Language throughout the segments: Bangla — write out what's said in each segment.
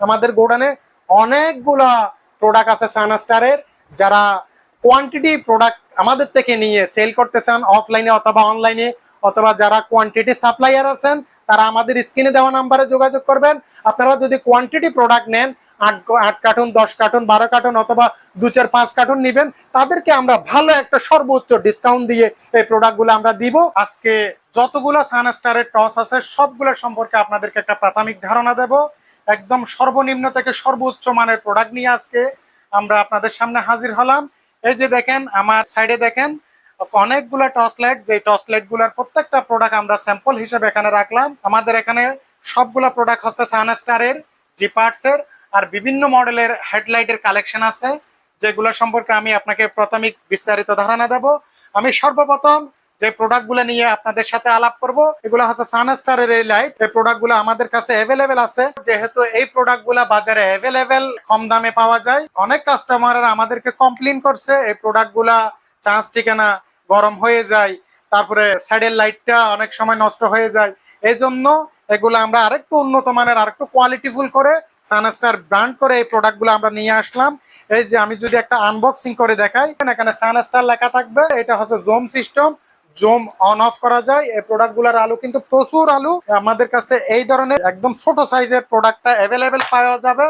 আমাদের গোডানে অনেকগুলা প্রোডাক্ট আছে সানাস্টারের যারা কোয়ান্টিটি প্রোডাক্ট আমাদের থেকে নিয়ে সেল করতে চান অফলাইনে অথবা অনলাইনে অথবা যারা কোয়ান্টিটি সাপ্লাইয়ার আছেন, তারা আমাদের স্ক্রিনে দেওয়া নাম্বারে যোগাযোগ করবেন। আপনারা যদি কোয়ান্টিটি প্রোডাক্ট নেন, আট আট কার্টুন, দশ কার্টুন, বারো কার্টুন অথবা দু চার, পাঁচ কার্টুন নেবেন, তাদেরকে আমরা ভালো একটা সর্বোচ্চ ডিসকাউন্ট দিয়ে এই প্রোডাক্টগুলো আমরা দিব। আজকে যতগুলো সানস্টারের টস আছে সবগুলোর সম্পর্কে আপনাদেরকে একটা প্রাথমিক ধারণা দেব। একদম সর্বনিম্ন থেকে সর্বোচ্চ মানের প্রোডাক্ট নিয়ে আজকে আমরা আপনাদের সামনে হাজির হলাম। এই যে দেখেন, আমার সাইডে দেখেন, অনেকগুলো টর্চ লাইট যে টর্চ লাইটগুলার প্রত্যেকটা প্রোডাক্ট আমরা স্যাম্পল হিসেবে এখানে রাখলাম। আমাদের এখানে সবগুলো প্রোডাক্ট হচ্ছে সানস্টারের জিপার্টসের আর বিভিন্ন মডেলের হেডলাইটের কালেকশন আছে, যেগুলো সম্পর্কে আমি আপনাকে প্রাথমিক বিস্তারিত ধারণা দেব। আমি সর্বপ্রথম যে প্রোডাক্টগুলো নিয়ে আপনাদের সাথে আলাপ করব, এগুলো হচ্ছে সানস্টারের এই লাইট এই প্রোডাক্টগুলো আমাদের কাছে অ্যাভেলেবেল আছে। যেহেতু এই প্রোডাক্টগুলো বাজারে অ্যাভেলেবেল কম দামে পাওয়া যায়। অনেক কাস্টমাররা আমাদেরকে কমপ্লেন করছে, এই প্রোডাক্টগুলা চান্স ঠিকানা গরম হয়ে যায়, তারপরে সাইডের লাইটটা অনেক সময় নষ্ট হয়ে যায়। এই জন্য এগুলো আমরা আরেকটু উন্নত মানের, আরেকটু কোয়ালিটিফুল করে সানস্টার ব্র্যান্ড করে এই প্রোডাক্টগুলো আমরা নিয়ে আসলাম। এই যে আমি যদি একটা আনবক্সিং করে দেখাই, এখানে সানস্টার লেখা থাকবে, এটা হচ্ছে zoom system. Zoom on off করা যায়। এই প্রোডাক্টগুলোর আলু কিন্তু প্রচুর আলু। আমাদের কাছে এই ধরনের একদম ছোট সাইজের প্রোডাক্টটা অ্যাভেলেবেল পাওয়া যাবে।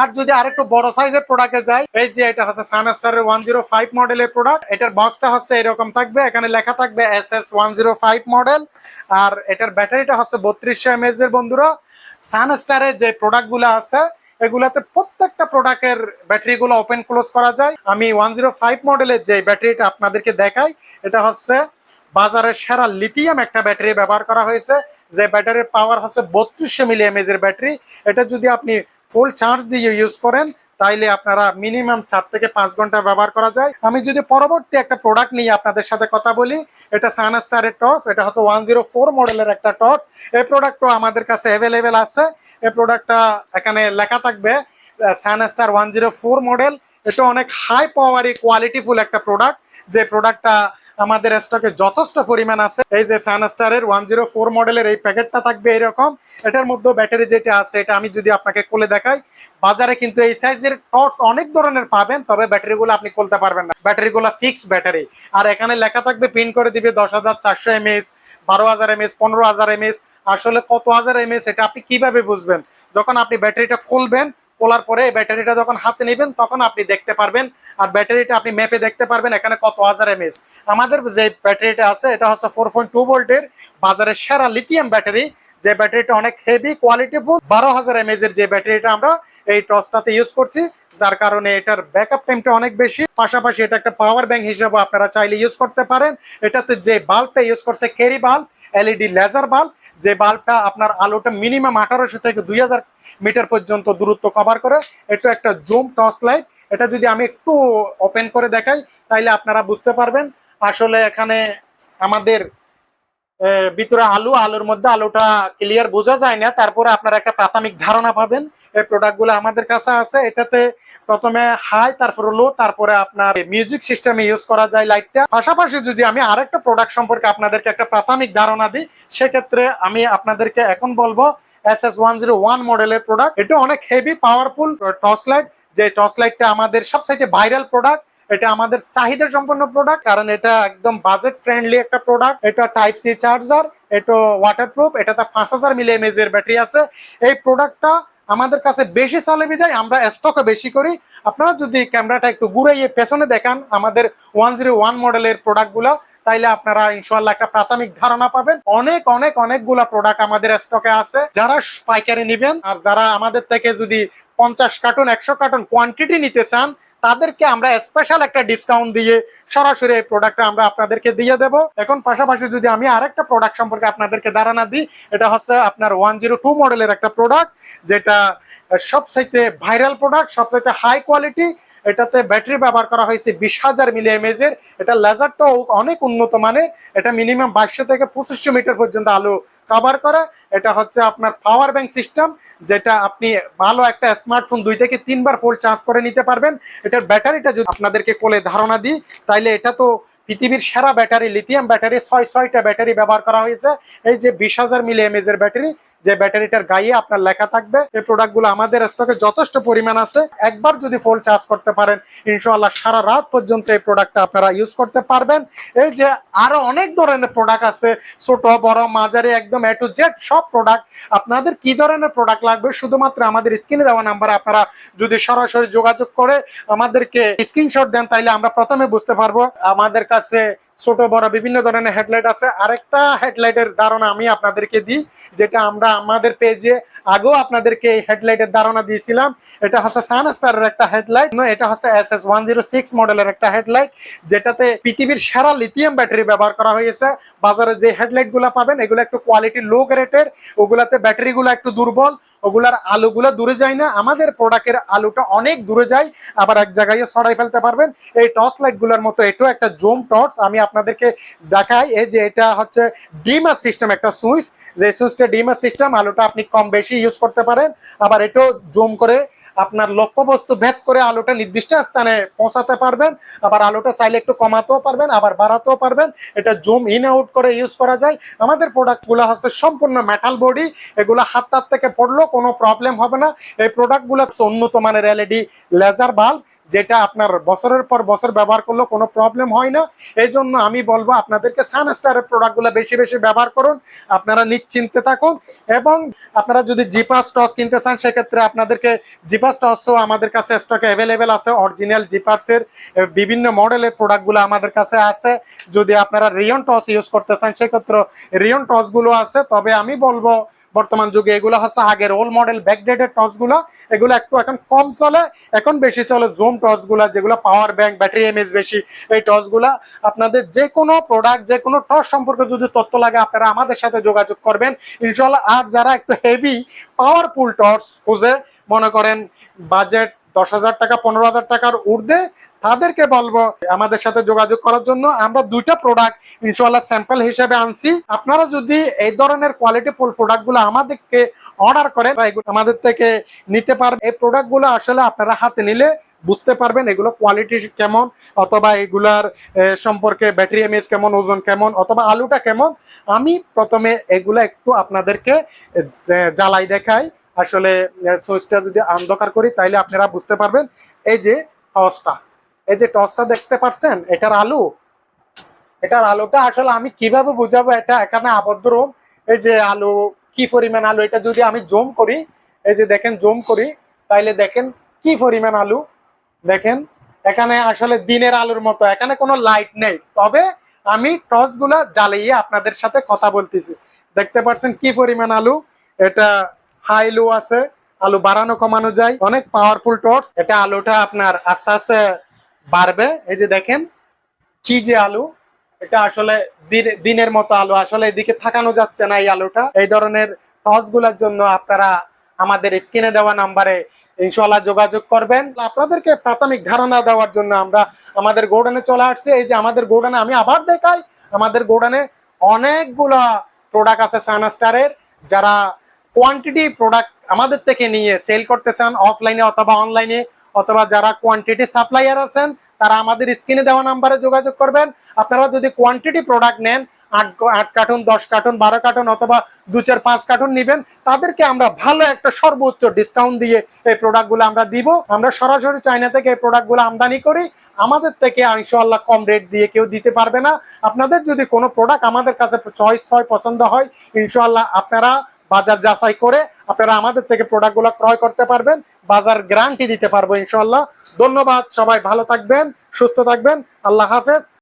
আর যদি আরেকটু বড় সাইজের প্রোডাক্টে যাই, এই যে এটা হচ্ছে সানস্টারের ওয়ান জিরো ফাইভ মডেলের প্রোডাক্ট এটার বক্সটা হচ্ছে এরকম থাকবে। এখানে লেখা থাকবে S S one zero five model আর এটার ব্যাটারিটা হচ্ছে বত্রিশশো এমএস এর বন্ধুরা। সানস্টারের যে প্রোডাক্টগুলো আছে, এগুলাতে প্রত্যেকটা প্রোডাক্টের ব্যাটারিগুলো ওপেন ক্লোজ করা যায়। আমি ওয়ান জিরো ফাইভ মডেলের যে ব্যাটারিটা আপনাদেরকে দেখাই, এটা হচ্ছে বাজারের সেরা লিথিয়াম একটা ব্যাটারি ব্যবহার করা হয়েছে। যে ব্যাটারির পাওয়ার হচ্ছে বত্রিশশো মিলি এমএজ এর ব্যাটারি এটা যদি আপনি ফুল চার্জ দিয়ে ইউজ করেন, তাইলে আপনারা মিনিমাম চার থেকে পাঁচ ঘণ্টা ব্যবহার করা যায়। আমি যদি পরবর্তী একটা প্রোডাক্ট নিয়ে আপনাদের সাথে কথা বলি, এটা সানাস্টারের টর্চ এটা হচ্ছে ওয়ান জিরো ফোর মডেলের একটা টর্চ এই প্রোডাক্টও আমাদের কাছে অ্যাভেলেবেল আছে। এই প্রোডাক্টটা এখানে লেখা থাকবে Sunstar one zero four model এটা অনেক হাই পাওয়ারি কোয়ালিটিফুল একটা প্রোডাক্ট যে প্রোডাক্টটা আমাদের স্টকে যথেষ্ট পরিমাণ আছে। এই যে সানস্টারের ওয়ান জিরো ফোর মডেলের এই প্যাকেটটা থাকবে এরকম। এটার মধ্যে ব্যাটারি যেটা আছে, এটা আমি যদি আপনাকে খুলে দেখাই, বাজারে কিন্তু এই সাইজের টর্চ অনেক ধরনের পাবেন, তবে ব্যাটারিগুলো আপনি খুলতে পারবেন না। ব্যাটারিগুলো ফিক্স ব্যাটারি আর এখানে লেখা থাকবে প্রিন্ট করে দিবে দশ হাজার চারশো এমএস বারো হাজার এমএস পনেরো হাজার এমএস আসলে কত হাজার এমএস এটা আপনি কীভাবে বুঝবেন? যখন আপনি ব্যাটারিটা খুলবেন খোলার পরে ব্যাটারিটা যখন হাতে নেবেন, তখন আপনি দেখতে পারবেন। আর ব্যাটারিটা আপনি ম্যাপে দেখতে পারবেন এখানে কত হাজার এমএস। আমাদের যে ব্যাটারিটা আছে, এটা হচ্ছে ফোর পয়েন্ট টু ভোল্টের বাজারের সেরা লিথিয়াম ব্যাটারি যে ব্যাটারিটা অনেক হেভি কোয়ালিটি কোয়ালিটিফুল বারো হাজার এমএজ এর যে ব্যাটারিটা আমরা এই টর্চটাতে ইউজ করছি, যার কারণে এটার ব্যাকআপ টাইমটা অনেক বেশি। পাশাপাশি এটা একটা পাওয়ার ব্যাংক হিসেবে আপনারা চাইলে ইউজ করতে পারেন। এটাতে যে বাল্বটা ইউজ করছে carry bulb LED laser bulb যে বাল্বটা আপনার আলোটা মিনিমাম আঠারোশো থেকে দুই হাজার মিটার পর্যন্ত দূরত্ব কভার করে এটা একটা জুম টর্চ লাইট এটা যদি আমি একটু ওপেন করে দেখাই, তাইলে আপনারা বুঝতে পারবেন। আসলে এখানে আমাদের ভিতরে আলু, আলুর মধ্যে আলুটা ক্লিয়ার বোঝা যায় না। তারপরে আপনারা একটা প্রাথমিক ধারণা পাবেন। এই প্রোডাক্টগুলো আমাদের কাছে আছে। এটাতে প্রথমে হাই তারপরে লো তারপরে আপনার মিউজিক সিস্টেমে ইউজ করা যায় লাইটটা পাশাপাশি যদি আমি আরেকটা প্রোডাক্ট সম্পর্কে আপনাদেরকে একটা প্রাথমিক ধারণা দিই, সেক্ষেত্রে আমি আপনাদেরকে এখন বলব S S one zero one মডেলের প্রোডাক্ট এটা অনেক হেভি পাওয়ারফুল টর্চ লাইট যে টর্চ লাইটটা আমাদের সবচাইতে ভাইরাল প্রোডাক্ট এটা আমাদের চাহিদা সম্পন্ন প্রোডাক্ট কারণ এটা একদম বাজেট ফ্রেন্ডলি একটা প্রোডাক্ট এটা টাইপ সি চার্জার এটা ওয়াটারপ্রুফ এটাতে পাঁচ হাজার মিলি এমএজ এর ব্যাটারি আছে। এই প্রোডাক্টটা আমাদের কাছে বেশি চলে বিদায়, আমরা স্টকে বেশি করি। আপনারা যদি ক্যামেরাটা একটু ঘুরাইয়ে পেছনে দেখান, আমাদের ওয়ান জিরো ওয়ান মডেলের প্রোডাক্টগুলো তাইলে আপনারা ইনশাল্লাহ একটা প্রাথমিক ধারণা পাবেন। অনেক অনেক, অনেকগুলা প্রোডাক্ট আমাদের স্টকে আছে। যারা পাইকারি নেবেন, আর যারা আমাদের থেকে যদি পঞ্চাশ কার্টুন একশো কার্টুন কোয়ান্টিটি নিতে চান তাদেরকে আমরা স্পেশাল একটা ডিসকাউন্ট দিয়ে সরাসরি এই প্রোডাক্টটা আমরা আপনাদেরকে দিয়ে দেব। এখন পাশাপাশি যদি আমি আরেকটা প্রোডাক্ট সম্পর্কে আপনাদেরকে ধারণা দিই, এটা হচ্ছে আপনার ওয়ান জিরো টু মডেলের একটা প্রোডাক্ট যেটা সবচাইতে ভাইরাল প্রোডাক্ট সবচাইতে হাই কোয়ালিটি এটাতে ব্যাটারি ব্যবহার করা হয়েছে বিশ হাজার মিলি এটা লেজারটাও অনেক উন্নত মানের। এটা মিনিমাম বাইশশো থেকে পঁচিশশো মিটার পর্যন্ত আলো কভার করে। এটা হচ্ছে আপনার পাওয়ার ব্যাংক সিস্টেম যেটা আপনি ভালো একটা স্মার্টফোন দুই থেকে তিনবার ফুল চার্জ করে নিতে পারবেন। এটার ব্যাটারিটা যদি আপনাদেরকে কোলে ধারণা দিই, তাইলে এটা তো পৃথিবীর সেরা ব্যাটারি লিথিয়াম ব্যাটারি, ছয় ছয়টা ব্যাটারি ব্যবহার করা হয়েছে। এই যে বিশ হাজার মিলি ব্যাটারি যে ব্যাটারিটার গায়ে আপনার লেখা থাকবে, এই প্রোডাক্টগুলো আমাদের স্টকে যথেষ্ট পরিমাণ আছে। একবার যদি ফুল চার্জ করতে পারেন, ইনশাআল্লাহ সারা রাত পর্যন্ত এই প্রোডাক্টটা আপনারা ইউজ করতে পারবেন। এই যে আরও অনেক ধরনের প্রোডাক্ট আছে, ছোট, বড়, মাঝারি, একদম এ টু জেড সব প্রোডাক্ট আপনাদের কি ধরনের প্রোডাক্ট লাগবে? শুধুমাত্র আমাদের স্ক্রিনে দেওয়া নাম্বার আপনারা যদি সরাসরি যোগাযোগ করে আমাদেরকে স্ক্রিনশট দেন, তাইলে আমরা প্রথমে বুঝতে পারব। আমাদের কাছে ছোট বড় বিভিন্ন ধরনের হেডলাইট আছে। আরেকটা হেডলাইটের ধারণা আমি আপনাদেরকে দিই, যেটা আমরা আমাদের পেজে আগেও আপনাদেরকে এই হেডলাইটের ধারণা দিয়েছিলাম। এটা হচ্ছে সানস্টারের একটা হেডলাইট এটা হচ্ছে S S one zero six মডেলের একটা হেডলাইট যেটাতে পৃথিবীর সেরা লিথিয়াম ব্যাটারি ব্যবহার করা হয়েছে। বাজারে যে হেডলাইটগুলো পাবেন, এগুলো একটু কোয়ালিটি লো গ্রেডের ওগুলাতে ব্যাটারিগুলো একটু দুর্বল। ওগুলার আলুগুলো দূরে যায় না। আমাদের প্রোডাক্টের আলুটা অনেক দূরে যায়। আবার এক জায়গায় সরাই ফেলতে পারবেন। এই টর্চ লাইটগুলোর মতো এটাও একটা জুম টর্চ আমি আপনাদেরকে দেখাই। এই যে এটা হচ্ছে ডিমার সিস্টেম একটা সুইচ। যে সুইচটা ডিমার সিস্টেম আলুটা আপনি কম বেশি ইউজ করতে পারেন। আবার এটাও জুম করে আপনার লক্ষ্যবস্তু ভেদ করে আলোটা নির্দিষ্ট স্থানে পৌঁছাতে পারবেন, আবার আলোটা চাইলে একটু কমাতেও পারবেন, আবার বাড়াতেও পারবেন। এটা জুম ইন আউট করে ইউজ করা যায়। আমাদের প্রোডাক্টগুলো হচ্ছে সম্পূর্ণ মেটাল বডি এগুলো হাত তার থেকে পড়লেও কোনো প্রবলেম হবে না। এই প্রোডাক্টগুলো হচ্ছে উন্নত মানের এলইডি লেজার বাল্ব যেটা আপনার বছরের পর বছর ব্যবহার করলেও কোনো প্রবলেম হয় না। এই জন্য আমি বলব আপনাদেরকে সানস্টারের প্রোডাক্টগুলো বেশি বেশি ব্যবহার করুন, আপনারা নিশ্চিন্তে থাকুন এবং আপনারা যদি জিপাস টস কিনতে চান, সেক্ষেত্রে আপনাদেরকে জিপাস টসও আমাদের কাছে স্টকে অ্যাভেলেবেল আছে অরিজিনাল জিপাসের বিভিন্ন মডেলের প্রোডাক্টগুলো আমাদের কাছে আছে। যদি আপনারা রিয়ন টস ইউজ করতে চান, সেক্ষেত্রে রিয়ন টসগুলো আছে। তবে আমি বলব বর্তমান যুগে এগুলো হচ্ছে আগের ওল্ড মডেল ব্যাকডেটেড টর্চগুলো, এগুলো একটু এখন কম চলে, এখন বেশি চলে জুম টর্চগুলা, যেগুলো পাওয়ার ব্যাংক ব্যাটারি এমএস বেশি, এই টর্চগুলা। আপনাদের যে কোনো প্রোডাক্ট যে কোনো টর্চ সম্পর্কে যদি তথ্য লাগে, আপনারা আমাদের সাথে যোগাযোগ করবেন। ইনশাল্লাহ আর যারা একটু হেভি পাওয়ারফুল টর্চ খুঁজে, মনে করেন বাজেট দশ হাজার টাকা, পনেরো হাজার টাকার ঊর্ধ্বে তাদেরকে বলব আমাদের সাথে যোগাযোগ করার জন্য। আমরা দুইটা প্রোডাক্ট ইনশাল্লাহ স্যাম্পল হিসেবে আনছি। আপনারা যদি এই ধরনের কোয়ালিটি ফুল প্রোডাক্টগুলো আমাদেরকে অর্ডার করেন আমাদের থেকে নিতে পারবেন এই প্রোডাক্টগুলো আসলে আপনারা হাতে নিলে বুঝতে পারবেন এগুলো কোয়ালিটি কেমন, অথবা এগুলার সম্পর্কে ব্যাটারি এমএস কেমন, ওজন কেমন, অথবা আলুটা কেমন। আমি প্রথমে এগুলো একটু আপনাদেরকে জ্বালাই দেখাই। আসলে সুইচটা যদি অন্ধকার করি, তাইলে আপনারা বুঝতে পারবেন, এই যে টসটা। এই যে টসটা দেখতে পাচ্ছেন এটার আলু। এটার আলুটা আসলে আমি কীভাবে বুঝাবো এটা? এখানে আবদ্ধ রুম। এই যে আলু, কি পরিমাণ আলু? এটা যদি আমি জুম করি, এই যে দেখেন, জুম করি, তাইলে দেখেন কি পরিমাণ আলু? দেখেন, এখানে আসলে দিনের আলুর মতো, এখানে কোনো লাইট নেই। তবে আমি টর্চগুলা জ্বালিয়ে আপনাদের সাথে কথা বলতেছি। দেখতে পাচ্ছেন কি পরিমাণ আলু? এটা হাই লো আছে, আলু বাড়ানো কমানো যায়। অনেক পাওয়ারফুল টর্চ এটা আলুটা আপনার আস্তে আস্তে বাড়বে। এই যে দেখেন, কি যে আলু। এটা আসলে দিন- দিনের মতো আলু, আসলে এদিকে থাকানো যাচ্ছে না এই আলুটা। এই ধরনের টসগুলার জন্য আপনারা আমাদের স্ক্রিনে দেওয়া নাম্বারে ইনশাল্লাহ যোগাযোগ করবেন। আপনাদেরকে প্রাথমিক ধারণা দেওয়ার জন্য আমরা আমাদের গোডানে চলে আসছি। এই যে আমাদের গোডানে আমি আবার দেখাই, আমাদের গোডানে অনেকগুলা প্রোডাক্ট আছে সানাস্টারের যারা কোয়ান্টিটি প্রোডাক্ট আমাদের থেকে নিয়ে সেল করতে চান অফলাইনে অথবা অনলাইনে অথবা যারা কোয়ান্টিটি সাপ্লাইয়ার আছেন, তারা আমাদের স্ক্রিনে দেওয়া নাম্বারে যোগাযোগ করবেন। আপনারা যদি কোয়ান্টিটি প্রোডাক্ট নেন, আট আট কার্টুন, দশ কার্টুন, বারো কার্টুন অথবা দু চার, পাঁচ কার্টুন নেবেন, তাদেরকে আমরা ভালো একটা সর্বোচ্চ ডিসকাউন্ট দিয়ে এই প্রোডাক্টগুলো আমরা দিব। আমরা সরাসরি চায়না থেকে এই প্রোডাক্টগুলো আমদানি করি। আমাদের থেকে ইনশাল্লাহ কম রেট দিয়ে কেউ দিতে পারবে না। আপনাদের যদি কোনো প্রোডাক্ট আমাদের কাছে চয়েস হয়, পছন্দ হয় ইনশাল্লাহ আপনারা বাজার যাচাই করে আপনারা আমাদের থেকে প্রোডাক্টগুলো ক্রয় করতে পারবেন, বাজার গ্যারান্টি দিতে পারব ইনশাল্লাহ ধন্যবাদ, সবাই ভালো থাকবেন, সুস্থ থাকবেন। আল্লাহ হাফেজ।